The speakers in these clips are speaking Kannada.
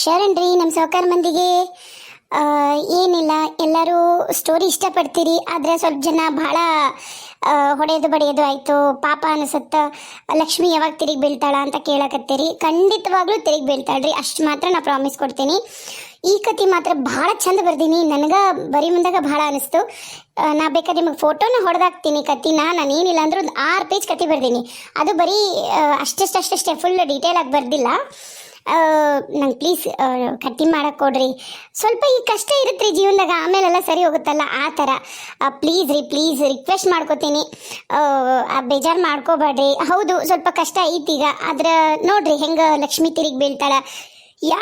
ಶರಣ್ ರೀ ನಮ್ಮ ಸಹಕಾರ ಮಂದಿಗೆ ಏನಿಲ್ಲ, ಎಲ್ಲರೂ ಸ್ಟೋರಿ ಇಷ್ಟಪಡ್ತೀರಿ, ಆದರೆ ಸ್ವಲ್ಪ ಜನ ಭಾಳ ಹೊಡೆಯೋದು ಬಡಿಯೋದು ಆಯಿತು. ಪಾಪ ಅನಿಸುತ್ತ, ಲಕ್ಷ್ಮಿ ಯಾವಾಗ ತಿರುಗಿ ಬೀಳ್ತಾಳ ಅಂತ ಕೇಳಕತ್ತೀರಿ. ಖಂಡಿತವಾಗ್ಲೂ ತಿರುಗಿ ಬೀಳ್ತಾಳ್ರಿ, ಅಷ್ಟು ಮಾತ್ರ ನಾ ಪ್ರಾಮಿಸ್ ಕೊಡ್ತೀನಿ. ಈ ಕತೆ ಮಾತ್ರ ಭಾಳ ಚಂದ ಬರ್ದೀನಿ, ನನಗೆ ಬರಿ ಮುಂದಾಗ ಭಾಳ ಅನಿಸ್ತು. ನಾ ಬೇಕಾದ್ರೆ ನಿಮಗೆ ಫೋಟೋನ ಹೊಡೆದಾಕ್ತೀನಿ ಕತ್ತಿನ ನಾನು ಏನಿಲ್ಲ ಅಂದ್ರೆ ಒಂದು ಆರು ಪೇಜ್ ಕತೆ ಬರ್ದೀನಿ. ಅದು ಬರೀ ಅಷ್ಟಷ್ಟು ಅಷ್ಟಷ್ಟೇ ಫುಲ್ ಡೀಟೇಲ್ ಆಗಿ ಬರ್ದಿಲ್ಲ. ನಂಗೆ ಪ್ಲೀಸ್ ಕಟ್ಟಿ ಮಾಡಕ್ಕೆ ಕೊಡ್ರಿ. ಸ್ವಲ್ಪ ಈ ಕಷ್ಟ ಇರುತ್ತೆ ರೀ ಜೀವನದಾಗ, ಆಮೇಲೆಲ್ಲ ಸರಿ ಹೋಗುತ್ತಲ್ಲ ಆ ಥರ ಪ್ಲೀಸ್ ರೀ ಪ್ಲೀಸ್ ರಿಕ್ವೆಸ್ಟ್ ಮಾಡ್ಕೋತೀನಿ. ಬೇಜಾರು ಮಾಡ್ಕೋಬೇಡ್ರಿ. ಹೌದು, ಸ್ವಲ್ಪ ಕಷ್ಟ ಐತಿ ಈಗ. ಆದ್ರೆ ನೋಡ್ರಿ ಹೆಂಗೆ ಲಕ್ಷ್ಮಿ ತಿರುಗಿ ಬೀಳ್ತಾಳೆ. ಯಾ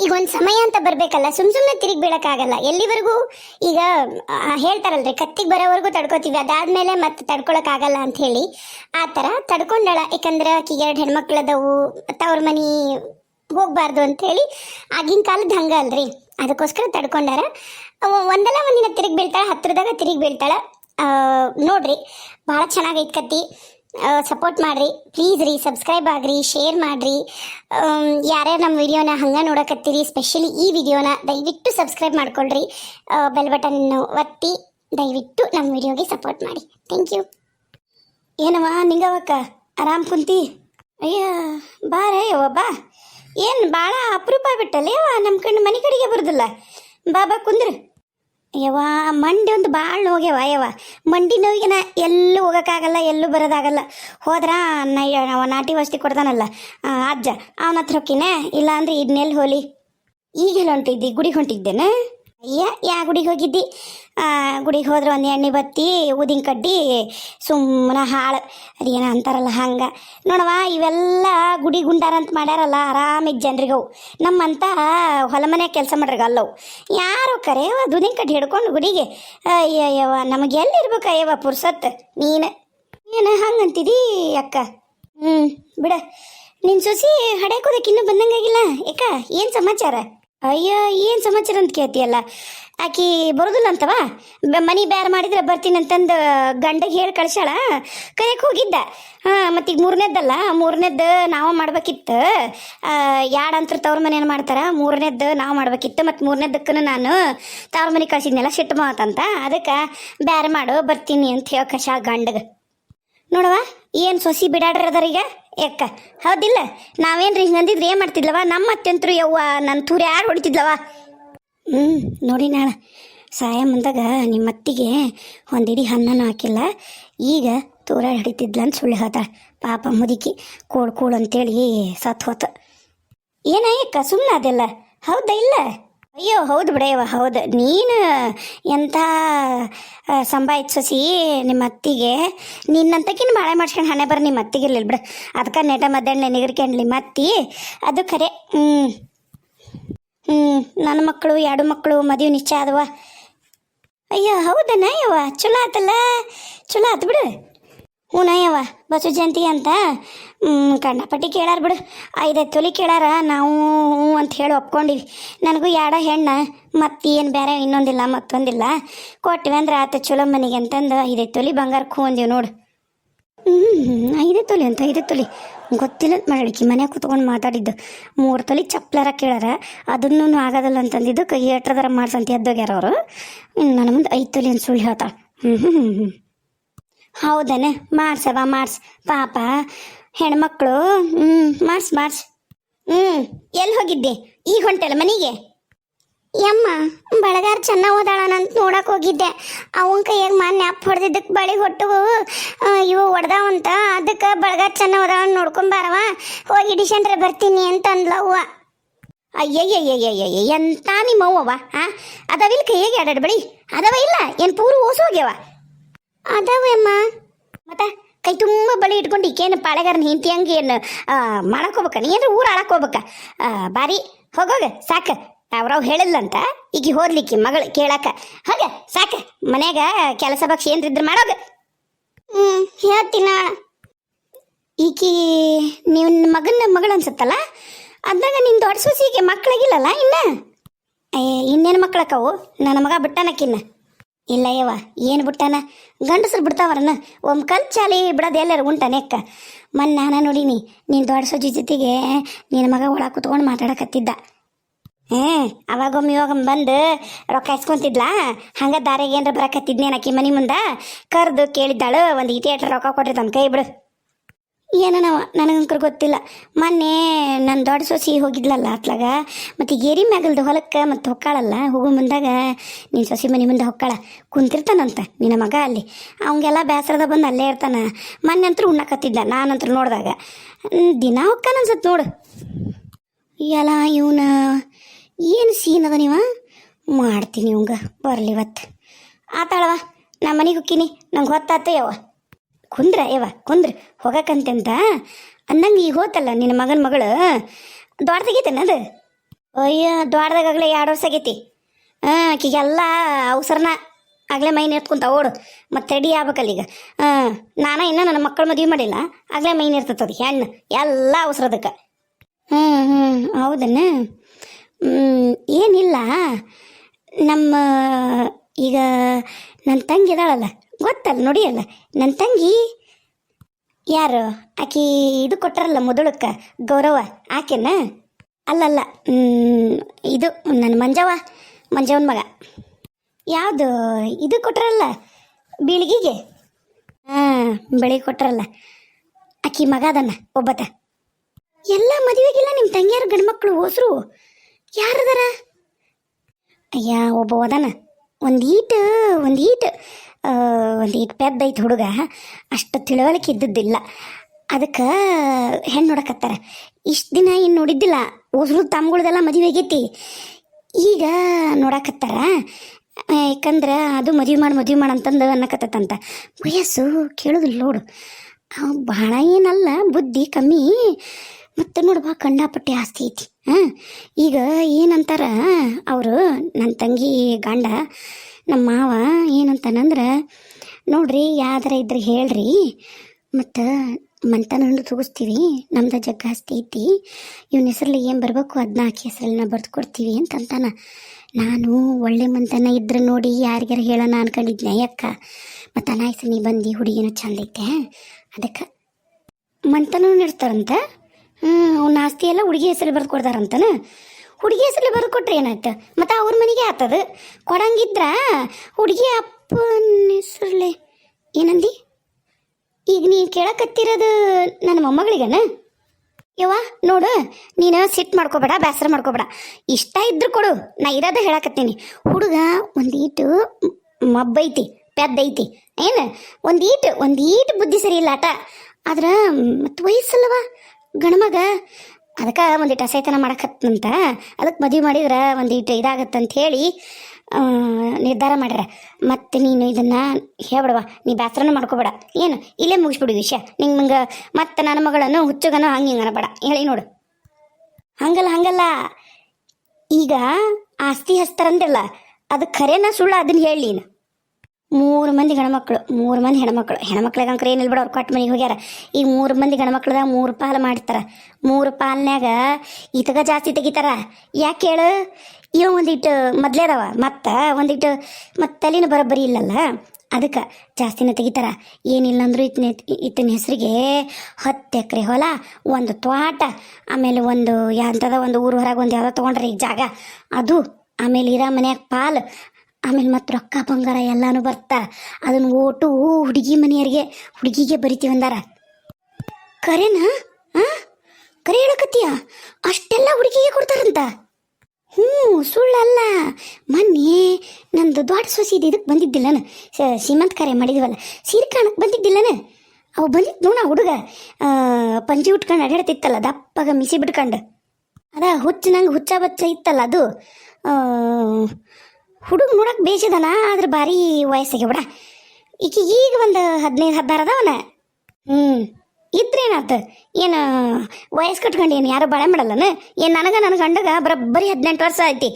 ಈಗ ಒಂದು ಸಮಯ ಅಂತ ಬರಬೇಕಲ್ಲ, ಸುಮ್ ಸುಮ್ಮನೆ ತಿರುಗಿ ಬೀಳಕ್ಕಾಗಲ್ಲ. ಎಲ್ಲಿವರೆಗೂ ಈಗ ಹೇಳ್ತಾರಲ್ರಿ, ಕತ್ತಿಗೆ ಬರೋವರೆಗೂ ತಡ್ಕೋತೀವಿ. ಅದಾದ್ಮೇಲೆ ಮತ್ತೆ ತಡ್ಕೊಳಕ್ಕಾಗಲ್ಲ ಅಂತ ಹೇಳಿ ಆ ಥರ ತಡ್ಕೊಂಡಾಳ. ಯಾಕಂದ್ರೆ ಆಕಿಗೆ ಎರಡು ಹೆಣ್ಮಕ್ಳದವು ತವ್ರ ಮನಿ ಹೋಗ್ಬಾರ್ದು ಅಂತ ಹೇಳಿ ಆಗಿನ ಕಾಲದ ಹಂಗ ಅಲ್ರಿ. ಅದಕ್ಕೋಸ್ಕರ ತಡ್ಕೊಂಡಾರ. ಒಂದಲ್ಲ ಒಂದಿನ ತಿರುಗಿ ಬೀಳ್ತಾಳ, ಹತ್ರದಾಗ ತಿರುಗಿ ಬೀಳ್ತಾಳ. ನೋಡ್ರಿ, ಭಾಳ ಚೆನ್ನಾಗೈತೆ ಕತ್ತಿ. ಸಪೋರ್ಟ್ ಮಾಡ್ರಿ. ಪ್ಲೀಸ್ ರೀ ಸಬ್ಸ್ಕ್ರೈಬ್ ಆಗ್ರಿ ಶೇರ್ ಮಾಡ್ರಿ. ಯಾರ್ಯಾರು ನಮ್ಮ ವಿಡಿಯೋನ ಹಂಗೆ ನೋಡಕತ್ತೀರಿ ಸ್ಪೆಷಲಿ ಈ ವಿಡಿಯೋನ ದಯವಿಟ್ಟು ಸಬ್ಸ್ಕ್ರೈಬ್ ಮಾಡ್ಕೊಳ್ರಿ. ಬೆಲ್ ಬಟನ್ ಒತ್ತಿ, ದಯವಿಟ್ಟು ನಮ್ಮ ವಿಡಿಯೋಗೆ ಸಪೋರ್ಟ್ ಮಾಡಿ. ಥ್ಯಾಂಕ್ ಯು ಏನವ್ವ ನಿಂಗವಕ್ಕ ಆರಾಮ್ ಕುಂತಿ? ಅಯ್ಯ ಬಾರೇ ಯವ್ವ, ಬಾ. ಏನು ಭಾಳ ಅಪರೂಪ ಬಿಟ್ಟಲ್ಲ ಯವ್ವ ನಮ್ಮ ಕಣ್ಣು ಮನೆ ಕಡೆಗೆ ಬರುದಿಲ್ಲ. ಬಾ ಬಾ, ಕುಂದ್ರ. ಯವ್ವ, ಮಂಡಿ ಒಂದು ಭಾಳ ಹೋಗ್ಯವ ಯವ್ವ. ಮಂಡಿ ನೋವಿಗೆ ನಾ ಎಲ್ಲೂ ಹೋಗೋಕ್ಕಾಗಲ್ಲ, ಎಲ್ಲೂ ಬರೋದಾಗಲ್ಲ. ಹೋದ್ರ ನಾ ಅವ ನಾಟಿ ವಸ್ತಿ ಕೊಡ್ತಾನಲ್ಲ ಅಜ್ಜ, ಅವನ ಹತ್ರ ಹೊಕ್ಕಿನೇ ಇಲ್ಲ ಅಂದ್ರೆ ಇದನ್ನೆಲ್ಲಿ ಹೋಲಿ. ಈಗೆಲ್ಲ ಹೊಂಟಿದ್ದಿ, ಗುಡಿಗೆ ಹೊಂಟಿದ್ದೇನೆ? ಅಯ್ಯ ಯಾ ಗುಡಿಗೆ ಹೋಗಿದ್ದಿ? ಗುಡಿಗೆ ಹೋದ್ರೆ ಒಂದು ಎಣ್ಣೆ ಬತ್ತಿ, ಊದಿನ ಕಡ್ಡಿ ಸುಮ್ಮನೆ ಹಾಳು. ಅದೇನೋ ಅಂತಾರಲ್ಲ ಹಂಗೆ. ನೋಡವ ಇವೆಲ್ಲ ಗುಡಿ ಗುಂಡಾರ ಅಂತ ಮಾಡ್ಯಾರಲ್ಲ, ಆರಾಮಿಗೆ ಜನರಿಗವು ನಮ್ಮಂತ ಹೊಲ ಮನೆ ಕೆಲಸ ಮಾಡ್ರಿಗಲ್ಲವು ಯಾರು ಕರೆಯವ ದುದಿನ ಕಡ್ಡಿ ಹಿಡ್ಕೊಂಡು ಗುಡಿಗೆ? ಅಯ್ಯಯ್ಯವ ನಮಗೆ ಎಲ್ಲಿರ್ಬೇಕು ಅಯ್ಯವ ಪುರ್ಸತ್? ನೀನು? ಏನು ಹಂಗಂತಿದಿ ಅಕ್ಕ? ಹ್ಞೂ ಬಿಡ. ನಿನ್ನ ಸೊಸಿ ಹಡ್ಯಾಕೋದಕ್ಕೆ ಇನ್ನೂ ಬಂದಂಗಾಗಿಲ್ಲ. ಯಾಕ ಏನು ಸಮಾಚಾರ? ಅಯ್ಯ, ಏನು ಸಮಾಚಾರ ಅಂತ ಕೇಳ್ತೀಯಲ್ಲ? ಆಕಿ ಬರೋದಿಲ್ಲ ಅಂತವ? ಮನೆ ಬ್ಯಾರ ಮಾಡಿದ್ರೆ ಬರ್ತೀನಿ ಅಂತಂದು ಗಂಡಗೆ ಹೇಳಿ ಕಳ್ಸಾಳ ಕರೆಯಕ್ಕೆ ಹೋಗಿದ್ದ. ಹಾಂ ಮತ್ತು ಈಗ ಮೂರನೇದ್ದಲ್ಲ, ಮೂರನೇದ್ದು ನಾವು ಮಾಡ್ಬೇಕಿತ್ತು. ಎರಡು ಅಂತ ತವ್ರ ಮನೆ ಏನು ಮಾಡ್ತಾರ? ಮೂರನೇದ್ದು ನಾವು ಮಾಡ್ಬೇಕಿತ್ತು, ಮತ್ತು ಮೂರನೇದಕ್ಕೂ ನಾನು ತವ್ರ ಮನೆ ಕಳ್ಸಿದ್ನೆಲ್ಲ, ಸಿಟ್ಟು ಮಾತಂತ ಅದಕ್ಕೆ ಬ್ಯಾರೆ ಮಾಡು, ಬರ್ತೀನಿ ಅಂತ ಹೇಳಿ ಕಷ ಗಂಡಗೆ. ನೋಡವ ಏನು ಸೊಸಿ ಬಿಡಾಡ್ರದಾರ ಈಗ? ಯಾಕ ಹೌದಿಲ್ಲ, ನಾವೇನ್ರಿ ಹಿಂಗಂದಿದ್ರೆ ಏನು ಮಾಡ್ತಿದ್ಲವ ನಮ್ಮ ಅತ್ಯಂತರು ಯವ್ವ ನನ್ನ ತೂರು ಯಾರು ಹೊಡಿತಿದ್ಲವ ಹ್ಞೂ ನೋಡಿ ನಾಳ. ಸಾಯ ಮುಂದಾಗ ನಿಮ್ಮ ಅತ್ತಿಗೆ ಒಂದಿಡಿ ಹಣ್ಣನ್ನು ಹಾಕಿಲ್ಲ. ಈಗ ತೂರ ಹಿಡಿತಿದ್ಲ ಅಂತ ಸುಳ್ಳು ಹೇಳ್ತಾಳೆ. ಪಾಪ ಮುದುಕಿ, ಕೋಳ್ ಕೋಳು ಅಂತೇಳಿ ಸತ್ ಹೋತ. ಏನಾಯಕ್ಕ ಸುಮ್ಮನೆ ಅದೆಲ್ಲ? ಹೌದಾ ಇಲ್ಲ? ಅಯ್ಯೋ, ಹೌದು ಬಿಡೆಯವ ಹೌದು. ನೀನು ಎಂಥ ಸಂಭಾಯಿತ ಸೊಸಿ ನಿಮ್ಮ ಅತ್ತಿಗೆ ನಿನ್ನಂತಕಿನ ಬಾಳೆ ಮಾಡ್ಸ್ಕೊಂಡು ಹಣೆ ಬರ್ರಿ ನಿಮ್ಮ ಅತ್ತಿಗೆ ಅತ್ತಿಗಿರ್ಲಿಲ್ಲ ಬಿಡು. ಅದಕ್ಕೆ ನೆಟ ಮಧ್ಯಾಹ್ನ ನಿಗರ್ಕೊಂಡ್ಲಿ ಮತ್ತಿ. ಅದು ಖರೆ ಹ್ಞೂ ಹ್ಞೂ ನನ್ನ ಮಕ್ಕಳು, ಎರಡು ಮಕ್ಕಳು, ಮದುವೆ ನಿಶ್ಚಯ ಆದವ ಅಯ್ಯೋ, ಹೌದನ ಯವ್ವ ಚಲೋ ಆತಲ್ಲ? ಚಲೋ ಆತು ಬಿಡು. ಹ್ಞೂ ಯವ್ವ ಬಸವ ಜಯಂತಿ ಅಂತ. ಕಣ್ಣಪಟ್ಟಿ ಕೇಳಾರ ಬಿಡು. ಐದೈದು ತೊಲಿ ಕೇಳಾರ, ನಾವು ಹ್ಞೂ ಅಂತ ಹೇಳಿ ಒಪ್ಕೊಂಡಿವಿ. ನನಗೂ ಯಾಡ ಹೆಣ್ಣ ಏನು ಬೇರೆ ಇನ್ನೊಂದಿಲ್ಲ, ಮತ್ತೊಂದಿಲ್ಲ. ಕೊಟ್ಟಿವಿ ಅಂದ್ರೆ ಆತ ಚಲೋ ಮನೆಗೆ ಅಂತಂದು ಐದೈದು ತೊಲಿ ಬಂಗಾರ ಖೂಂದೀವಿ ನೋಡು. ಹ್ಞೂ ಐದು ತೊಲಿ ಅಂತ, ಐದು ತೊಲಿ. ಗೊತ್ತಿಲ್ಲ ಮಾಡಲಿಕ್ಕೆ ಮನ್ಯಾಗ ಕೂತ್ಕೊಂಡು ಮಾತಾಡಿದ್ದು. ಮೂರು ತೊಲಿ ಚಪ್ಪಲಾರ ಕೇಳಾರ. ಅದನ್ನು ಆಗೋದಲ್ಲ ಅಂತಂದಿದ್ದು, ಕೈ ಎಟ್ರದಾರ ಮಾಡ್ಸಂತ ಎದ್ದೋಗ್ಯಾರ ಅವರು. ನನ್ನ ಮುಂದೆ ಐದು ತೊಲಿ ಅಂತ ಸುಳ್ಳು ಹೇಳ್ತಾಳೆ. ಹ್ಞೂ ಹ್ಞೂ ಹ್ಞೂ ಹೌದನೆ ಮಾಡ್ಸವ ಮಾಡ್ಸ್. ಪಾಪ, ಹೆಣ್ಮಕ್ಳು ಹ್ಞೂ ಮಾಡ್ಸ್ ಮಾಡ್ಸ್. ಹ್ಞೂ ಎಲ್ಲಿ ಹೋಗಿದ್ದೆ? ಈಗ ಹೊಂಟಲ್ಲ ಮನೆಗೆ? ಯಮ್ಮ, ಬಳಗಾರ ಚೆನ್ನಾಗಿ ಓದಾಳಣ ಅಂತ ನೋಡಕ್ ಹೋಗಿದ್ದೆ. ಅವನ ಕೈಯಾಗ ಮಾನ್ಯ ಅಪ್ಪ ಹೊಡೆದಿದ್ದಕ್ಕೆ ಬಳಿ ಹೊಟ್ಟು ಇವು ಅಂತ ಅದಕ್ಕೆ ಬಳಗಾರ ಚೆನ್ನಾಗಿ ಓದಾಳ ನೋಡ್ಕೊಂಬಾರವ ಹೋಗಿ ಡಿಸೆಂಟ್ರೆ ಬರ್ತೀನಿ ಅಂತ ಅಂದ್ಲವ್ವ. ಅಯ್ಯಯ್ಯಯ್ಯಯ್ಯಯ್ಯ, ಎಂತ ನಿಮ್ಮ ಅವ್ವವ ಹಾ ಅದಾವಿಲ್ಲ ಕೈಯಾಗ ಎರಡೆರಡು ಬಳಿ? ಅದಾವ ಇಲ್ಲ, ಏನು ಪೂರು ಓಸೋಗ್ಯವ? ಅದಾವಮ್ಮ? ಮತ್ತೆ ಕೈ ತುಂಬ ಬಳಿ ಇಟ್ಕೊಂಡು ಈಕೇನು ಪಾಳೆಗಾರನ ಹಿಂತಿ ಹಂಗೆ ಏನು ಮಾಡಕ್ ಹೋಗ್ಬೇಕ? ನೀ ಏನಾರ ಊರು ಆಳಕ್ ಹೋಗ್ಬೇಕ? ಬಾರಿ ಹೋಗೋಗ ಸಾಕು. ಅವ್ರವ್ ಹೇಳಿಲ್ಲಂತ ಈಗ ಹೋರ್ಲಿಕ್ಕೆ ಮಗಳು ಕೇಳಾಕ. ಹೋಗ, ಸಾಕ. ಮನ್ಯಾಗ ಕೆಲಸ ಬಕ್ಷ ಏನ್ರಿದ್ರು ಮಾಡೋಗ ಹ್ಞೂ ಹೇಳ್ತೀನ ಈಕಿ ನೀವು ಮಗನ ಮಗಳು ಅನ್ಸುತ್ತಲ್ಲ? ಅದ್ರಾಗ ನಿನ್ ದೊಡ್ಡ ಸೊಸಿಗೆ ಮಕ್ಕಳಾಗಿಲ್ಲಲ್ಲ ಇನ್ನ? ಇನ್ನೇನು ಮಕ್ಕಳಕ್ಕವು ನನ್ನ ಮಗ ಬಿಟ್ಟಾನಕ್ಕಿನ್ನ ಇಲ್ಲ ಯವ್ವ, ಏನು ಬಿಟ್ಟಾನ? ಗಂಡಸರು ಬಿಡ್ತಾವರನ? ಒಮ್ಮೆ ಕಲ್ ಚಾಲಿ ಬಿಡೋದು ಎಲ್ಲರು ಉಂಟಾನೆ ಅಕ್ಕ. ಮೊನ್ನೆ ನಾನು ನೋಡೀನಿ, ನೀನು ದೊಡ್ಡ ಸೊಜಿ ಜೊತೆಗೆ ನಿನ್ನ ಮಗ ಒಳ ಕುತ್ಕೊಂಡು ಮಾತಾಡಕತ್ತಿದ್ದ. ಹ್ಞೂ ಅವಾಗೊಮ್ಮೆ ಇವಾಗೊಮ್ಮೆ ಬಂದು ರೊಕ್ಕ ಇಸ್ಕೊಂತಿದ್ಲಾ ಹಂಗ ದಾರಿಗೆ ಏನ್ರ ಬರಕತ್ತಿದ್ನೇನಕ್ಕಿ ಮನಿ ಮನೆ ಮುಂದೆ? ಕರೆದು ಕೇಳಿದ್ದಾಳು, ಒಂದು ಈ ಥಿಯೇಟ್ರ್ ರೊಕ್ಕ ಕೊಟ್ರಿ ತಮ್ಮ ಕೈ ಬಿಡು. ಏನನವ ನನಗಂಕರ್ ಗೊತ್ತಿಲ್ಲ. ಮೊನ್ನೆ ನನ್ನ ದೊಡ್ಡ ಸೊಸಿ ಹೋಗಿದ್ಲಲ್ಲ ಅತ್ಲಾಗ ಮತ್ತು ಗೇರಿ ಮ್ಯಾಗಲ್ದು ಹೊಲಕ್ಕೆ ಮತ್ತು ಹೊಕ್ಕಾಳಲ್ಲ, ಹೋಗೋ ಮುಂದಾಗ ನಿನ್ನ ಸೊಸಿ ಮನೆ ಮುಂದೆ ಹೊಕ್ಕಾಳ, ಕುಂತಿರ್ತಾನಂತ ನಿನ್ನ ಮಗ ಅಲ್ಲಿ. ಅವಂಗೆಲ್ಲ ಬೇಸರದ ಬಂದು ಅಲ್ಲೇ ಇರ್ತಾನೆ. ಮೊನ್ನೆ ಅಂತೂ ಉಣ್ಣಕತ್ತಿದ್ದ ನಾನಂತೂ ನೋಡಿದಾಗ. ದಿನ ಹೊಕ್ಕಾನ ಅನ್ಸತ್ತೆ ನೋಡು. ಎಲ್ಲ ಇವನ, ಏನು ಸೀನ್ ಅದ ನೀವ? ಮಾಡ್ತೀನಿ ಇವಂಗ, ಬರಲಿ ಇವತ್ತು ಆತಾಳವ ನಾ ಮನೆಗೆ ಹೊಕ್ಕೀನಿ, ನಂಗೆ ಹೊತ್ತಾತ ಯವ್ವ ಕುಂದ್ರ, ಯವ್ವ, ಕುಂದ್ರ ಹೋಗಕ್ಕಂತೆಂತ ಅಂದಂಗೆ ಈಗ ಹೋತಲ್ಲ ನಿನ್ನ ಮಗನ ಮಗಳು? ದೊಡ್ಡದಾಗೈತೇನ ಅದು? ಅಯ್ಯ ದೊಡ್ಡದಾಗಲೇ ಎರಡು ವರ್ಷ ಆಗೈತಿ. ಹಾಂ ಆಕಿಗೆಲ್ಲ ಅವಸರನ ಆಗಲೇ ಮೈ ನಿರ್ತ್ಕೊಂತ ಓಡು. ಮತ್ತೆ ರೆಡಿ ಆಗ್ಬೇಕಲ್ಲ ಈಗ. ಹಾಂ ನಾನು ಇನ್ನೂ ನನ್ನ ಮಕ್ಕಳು ಮದುವೆ ಮಾಡಿಲ್ಲ. ಆಗಲೇ ಮೈ ಅದು, ಹೆಣ್ಣು. ಎಲ್ಲ ಅವಸರ ಅದಕ್ಕೆ. ಹ್ಞೂ ಹ್ಞೂ ಹೌದನ್ನ ಏನಿಲ್ಲ. ನಮ್ಮ, ಈಗ ನನ್ನ ತಂಗಿ ಇದಾಳಲ್ಲ. ಗೊತ್ತಲ್ಲ ನೋಡಿಯಲ್ಲ ನನ್ನ ತಂಗಿ, ಯಾರು? ಆಕಿ ಇದು ಕೊಟ್ಟರಲ್ಲ ಮೊದಲಕ್ಕ, ಗೌರವ. ಆಕೆನ? ಅಲ್ಲಲ್ಲ ಇದು ನನ್ನ ಮಂಜವ ಮಂಜವನ ಮಗ. ಯಾವುದು? ಇದು ಕೊಟ್ಟರಲ್ಲ ಬೀಳಿಗೆಗೆ? ಹಾಂ ಬೆಳಿಗ್ಗೆ ಕೊಟ್ಟರಲ್ಲ ಆಕಿ ಮಗ ಅದನ್ನ, ಒಬ್ಬತ. ಎಲ್ಲ ಮದುವೆಗಿಲ್ಲ ನಿಮ್ಮ ತಂಗಿಯಾರು ಗಂಡು ಮಕ್ಕಳು ಹೋಸರು ಯಾರದಾರ? ಅಯ್ಯ, ಒಬ್ಬ ಅದಾನ ಒಂದು ಈಟ್ ಒಂದು ಈಟ್ ಒಂದು ಈಟ್ ಪೆದ್ದ ಐತೆ ಹುಡುಗ. ಅಷ್ಟು ತಿಳುವಳಿಕೆ ಇದ್ದದ್ದಿಲ್ಲ. ಅದಕ್ಕೆ ಹೆಣ್ಣು ನೋಡಕತ್ತಾರ. ಇಷ್ಟು ದಿನ ಏನು ನೋಡಿದ್ದಿಲ್ಲ. ಒಸರು ತಮ್ಗಳ್ದೆಲ್ಲ ಮದುವೆ ಆಗೈತಿ. ಈಗ ನೋಡಕತ್ತಾರ. ಯಾಕಂದ್ರೆ ಅದು ಮದುವೆ ಮಾಡಿ ಮದುವೆ ಮಾಡಿ ಅಂತಂದು ಅನ್ನಕತ್ತಂತ. ವಯಸ್ಸು ಕೇಳೋದಿಲ್ಲ ನೋಡು. ಭಾಳ ಏನಲ್ಲ, ಬುದ್ಧಿ ಕಮ್ಮಿ. ಮತ್ತೆ ನೋಡ್ಬಾ ಕಂಡಾಪಟ್ಟೆ ಆಸ್ತಿ ಐತಿ. ಹಾಂ ಈಗ ಏನಂತಾರ? ಅವರು ನನ್ನ ತಂಗಿ ಗಂಡ ನಮ್ಮ ಮಾವ ಏನಂತಾನಂದ್ರೆ, ನೋಡ್ರಿ ಯಾವ್ದಾರ ಇದ್ರೆ ಹೇಳ್ರಿ, ಮತ್ತು ಮಂತನ ತುಗಿಸ್ತೀವಿ, ನಮ್ದು ಜಗ್ಗ ಆಸ್ತಿ ಐತಿ, ಇವನ ಹೆಸ್ರಲ್ಲಿ ಏನು ಬರಬೇಕು ಅದನ್ನ ಆಕೆ ಹೆಸ್ರಲ್ಲಿ ನಾ ಬರೆದು ಕೊಡ್ತೀವಿ ಅಂತಂತಾನ. ನಾನು ಒಳ್ಳೆ ಮಂತನ ಇದ್ರೆ ನೋಡಿ ಯಾರಿಗಾರ ಹೇಳೋಣ ಅನ್ಕೊಂಡಿದ್ನೆ ಯಾಕ? ಮತ್ತು ಅನಾಯಸ ನೀ ಬಂದು ಹುಡುಗಿನ ಚಂದ ಐತೆ, ಅದಕ್ಕೆ ಮಂತನೂ ಇರ್ತಾರಂತ ಹ್ಞೂ ಅವ್ನ ಆಸ್ತಿ ಎಲ್ಲ ಹುಡುಗಿ ಹೆಸರು ಬರೆದು ಕೊಡ್ತಾರಂತನ ಹುಡುಗಿ ಹೆಸರು ಬರೆದು ಕೊಟ್ರೆ ಏನಾಯ್ತು? ಮತ್ತು ಅವ್ರ ಮನೆಗೆ ಆತದ? ಕೊಡಂಗಿದ್ರ ಹುಡುಗಿ ಅಪ್ಪನ ಹೆಸರಲ್ಲೇ. ಏನಂದಿ? ಈಗ ನೀನು ಕೇಳಕತ್ತಿರೋದು ನನ್ನ ಮೊಮ್ಮಗಳಿಗನ? ಯವ್ವ, ನೋಡು, ನೀನು ಸಿಟ್ಟು ಮಾಡ್ಕೋಬೇಡ ಬೇಸರ ಮಾಡ್ಕೋಬೇಡ. ಇಷ್ಟ ಇದ್ರೂ ಕೊಡು, ನಾ ಇರೋದೇ ಹೇಳಕತ್ತೀನಿ. ಹುಡುಗ ಒಂದೀಟು ಮಬ್ಬೈತಿ, ಪೆದ್ದೈತಿ. ಏನು? ಒಂದೀಟು ಒಂದೀಟು ಬುದ್ಧಿ ಸರಿ ಇಲ್ಲ ಆಟ. ಆದ್ರೆ ಮತ್ತು ವಯಸ್ಸಲ್ಲವ? ಗಣಮಗ ಅದಕ್ಕೆ ಒಂದಿಟ್ಟು ಅಸೈತನ ಮಾಡಕತ್ತಂತ ಅದಕ್ಕೆ ಮದುವೆ ಮಾಡಿದ್ರೆ ಒಂದಿಟ್ಟು ಇದಾಗತ್ತಂತ ಹೇಳಿ ನಿರ್ಧಾರ ಮಾಡ್ಯಾರ. ಮತ್ತೆ ನೀನು ಇದನ್ನು ಹೇಳ್ಬಿಡವ ನೀ ಬೇಸರನ ಮಾಡ್ಕೋಬೇಡ. ಏನು, ಇಲ್ಲೇ ಮುಗಿಸ್ಬಿಡು ವಿಷಯ. ನಿಂಗೆ ಮತ್ತು ನನ್ನ ಮಗಳನ್ನು ಹುಚ್ಚುಗನೋ ಹಂಗೆ ಹಿಂಗೆ ಅನ್ನಬೇಡ ಹೇಳಿ ನೋಡು. ಹಂಗಲ್ಲ ಹಂಗಲ್ಲ. ಈಗ ಆಸ್ತಿ ಹಸ್ತಾರಂದಿಲ್ಲ ಅದು ಖರೇನ ಸುಳ್ಳು ಅದನ್ನು ಹೇಳಿ ನೀನು. ಮೂರು ಮಂದಿ ಗಣಮಕ್ಳು ಮೂರು ಮಂದಿ ಹೆಣ್ಮಕ್ಳು. ಹೆಣ್ಮಕ್ಳಿಗೆ ಅಂಕರ ಏನಿಲ್ಲ ಬಿಡ ಅವ್ರು ಕೊಟ್ಟು ಮನೆಗೆ ಹೋಗ್ಯಾರ. ಈಗ ಮೂರು ಮಂದಿ ಗಣಮಕ್ಳದಾಗ ಮೂರು ಪಾಲು ಮಾಡ್ತಾರ ಮೂರು ಪಾಲ್ನ್ಯಾಗ ಈತಗ ಜಾಸ್ತಿ ತೆಗಿತಾರ. ಯಾಕೆ ಹೇಳು? ಇವ ಒಂದಿಟ್ಟು ಮೊದ್ಲೇ ಅದಾವ. ಮತ್ತು ಒಂದಿಟ್ಟು ಮತ್ತು ತಲೆನೂ ಬರೋಬ್ಬರಿ ಇಲ್ಲಲ್ಲ? ಅದಕ್ಕೆ ಜಾಸ್ತಿನೇ ತೆಗಿತಾರ. ಏನಿಲ್ಲ ಅಂದ್ರೆ ಇತನ ಇತನ ಹೆಸರಿಗೆ ಹತ್ತು ಎಕರೆ ಹೊಲ, ಒಂದು ತ್ವಾಟ ಆಮೇಲೆ ಒಂದು ಯಾಂತದ ಒಂದು ಊರು ಹೊರಗೆ ಒಂದು ಯಾವುದೋ ತೊಗೊಂಡ್ರೆ ಈಗ ಜಾಗ. ಅದು ಆಮೇಲೆ ಇರೋ ಮನ್ಯಾಗ ಪಾಲು ಆಮೇಲೆ ಮತ್ತು ರೊಕ್ಕ ಬಂಗಾರ ಎಲ್ಲಾನು ಬರ್ತಾ. ಅದನ್ನ ಓಟು ಹುಡುಗಿ ಮನೆಯವರಿಗೆ ಹುಡುಗಿಗೆ ಬರಿತೀವಿ ಅಂದಾರ. ಕರೆನಾ? ಹಾ ಕರೆ ಹೇಳಕತ್ತೀಯ? ಅಷ್ಟೆಲ್ಲ ಹುಡುಗಿಗೆ ಕೊಡ್ತಾರಂತ? ಹ್ಞೂ, ಸುಳ್ಳಲ್ಲ. ಮೊನ್ನೆ ನಂದು ದೊಡ್ಡ ಸೊಸಿ ಇದಕ್ಕೆ ಬಂದಿದ್ದಿಲ್ಲನ ಸೀಮಂತ ಕರೆ ಮಾಡಿದ್ವಲ್ಲ, ಸೀರೆ ಕಾಣಕ್ಕೆ ಬಂದಿದ್ದಿಲ್ಲನ ಅವು ಬಂದಿದ್ದು ನೋಡ ಹುಡುಗ. ಪಂಜಿ ಉಟ್ಕೊಂಡು ಅಡ್ಯಾಡ್ತಿತ್ತಲ್ಲ, ದಪ್ಪಗ ಮಿಸಿ ಬಿಟ್ಕೊಂಡು. ಅದ ಹುಚ್ಚ ನಂಗೆ ಹುಚ್ಚ ಬಚ್ಚ ಇತ್ತಲ್ಲ ಅದು. ಹುಡುಗ ನೋಡಕ್ ಬೇಸಿದನ ಆದ್ರೆ ಭಾರಿ ವಯಸ್ಸಿಗೆ ಬಿಡ. ಈಕಿ ಈಗ ಒಂದು ಹದಿನೈದು ಹದಿನಾರು ಅದಾವನ? ಹ್ಞೂ ಇದ್ರೇನಾತ? ಏನು ವಯಸ್ಸು ಕಟ್ಕೊಂಡು ಏನು ಯಾರು ಬಾಳೆ ಮಾಡಲ್ಲನ? ಏನು ನನಗೆ ನನ್ನ ಗಂಡಗ ಬರೋಬ್ಬರಿ ಹದಿನೆಂಟು ವರ್ಷ ಐತಿ.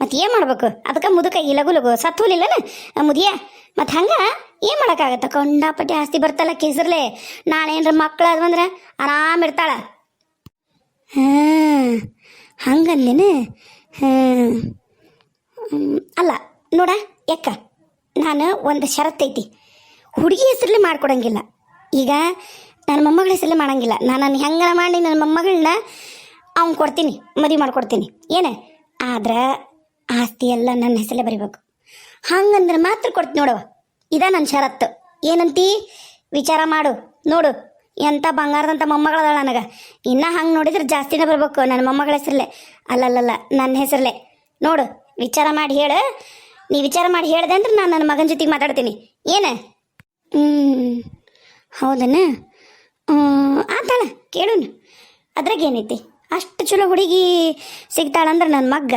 ಮತ್ತು ಏನು ಮಾಡ್ಬೇಕು? ಅದಕ್ಕೆ ಮುದುಕ ಈ ಲಘು ಲಗು. ಸತ್ತು ಹೋಲಿಲ್ಲನ ಮುದಿಯ? ಮತ್ತು ಹಂಗೆ ಏನು ಮಾಡೋಕ್ಕಾಗತ್ತೆ? ಕೊಂಡಾಪಟ್ಟಿ ಆಸ್ತಿ ಬರ್ತಲ್ಲ ಕೆಸರ್ಲೆ. ನಾಳೆ ಏನ್ರ ಮಕ್ಳು ಅದ್ವಂದ್ರೆ ಆರಾಮ್ ಇರ್ತಾಳ. ಹಾಂ ಹಂಗಂದೇನು ಹಾಂ. ಹ್ಮ್, ಅಲ್ಲ, ನೋಡ, ಯಾಕ? ನಾನು ಒಂದು ಷರತ್ತೈತಿ ಹುಡುಗಿ ಹೆಸರಲ್ಲಿ ಮಾಡ್ಕೊಡಂಗಿಲ್ಲ. ಈಗ ನನ್ನ ಮೊಮ್ಮಗಳ ಹೆಸರಲ್ಲಿ ಮಾಡಂಗಿಲ್ಲ. ನಾನು ನನ್ನ ಹೆಂಗಾರ ಮಾಡಿ ನನ್ನ ಮೊಮ್ಮಗಳನ್ನ ಅವ್ನು ಕೊಡ್ತೀನಿ, ಮದುವೆ ಮಾಡ್ಕೊಡ್ತೀನಿ. ಏನು? ಆದ್ರೆ ಆಸ್ತಿ ಎಲ್ಲ ನನ್ನ ಹೆಸರಲ್ಲೇ ಬರಿಬೇಕು. ಹಂಗಂದ್ರೆ ಮಾತ್ರ ಕೊಡ್ತೀನಿ ನೋಡವ ಇದ ನನ್ನ ಷರತ್ತು. ಏನಂತಿ? ವಿಚಾರ ಮಾಡು, ನೋಡು. ಎಂಥ ಬಂಗಾರದಂಥ ಮೊಮ್ಮಗಳದಾಳ ನನಗೆ. ಇನ್ನೂ ಹಂಗೆ ನೋಡಿದ್ರೆ ಜಾಸ್ತಿನೇ ಬರ್ಬೇಕು ನನ್ನ ಮೊಮ್ಮಗಳ ಹೆಸರಲ್ಲೇ. ಅಲ್ಲಲ್ಲಲ್ಲ ನನ್ನ ಹೆಸರಲ್ಲೇ. ನೋಡು. ವಿಚಾರ ಮಾಡಿ ಹೇಳು. ನೀ ವಿಚಾರ ಮಾಡಿ ಹೇಳ್ದೆ ಅಂದ್ರೆ ನಾನು ನನ್ನ ಮಗನ ಜೊತೆಗೆ ಮಾತಾಡ್ತೀನಿ. ಏನು? ಹ್ಞೂ ಹೌದನ? ಆತಾಳ ಕೇಳೋಣ ಅದ್ರಾಗ ಏನೈತಿ? ಅಷ್ಟು ಚಲೋ ಹುಡುಗಿ ಸಿಗ್ತಾಳಂದ್ರೆ ನನ್ನ ಮಗ್ಗ.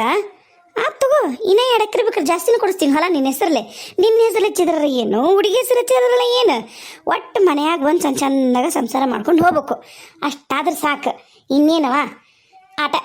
ಆತ್ ತಗೋ, ಇನ್ನೇ ಎರಡು ಎಕರೆ ಬೇಕಾದ್ರೆ ಜಾಸ್ತಿನೂ ಕೊಡಿಸ್ತೀನಿ. ಹಲ ನಿನ್ನ ಹೆಸರಲ್ಲೇ. ನಿನ್ನ ಹೆಸರು ಹಚ್ಚಿದ್ರಲ್ಲ ಏನು? ಹುಡುಗಿ ಹೆಸರು ಹಚ್ಚಿದ್ರಲ್ಲ ಏನು? ಒಟ್ಟು ಮನೆಯಾಗ ಬಂದು ಚಂದ ಚಂದಾಗ ಸಂಸಾರ ಮಾಡ್ಕೊಂಡು ಹೋಗ್ಬೇಕು. ಅಷ್ಟಾದ್ರೆ ಸಾಕು. ಇನ್ನೇನವ? ಆಟ.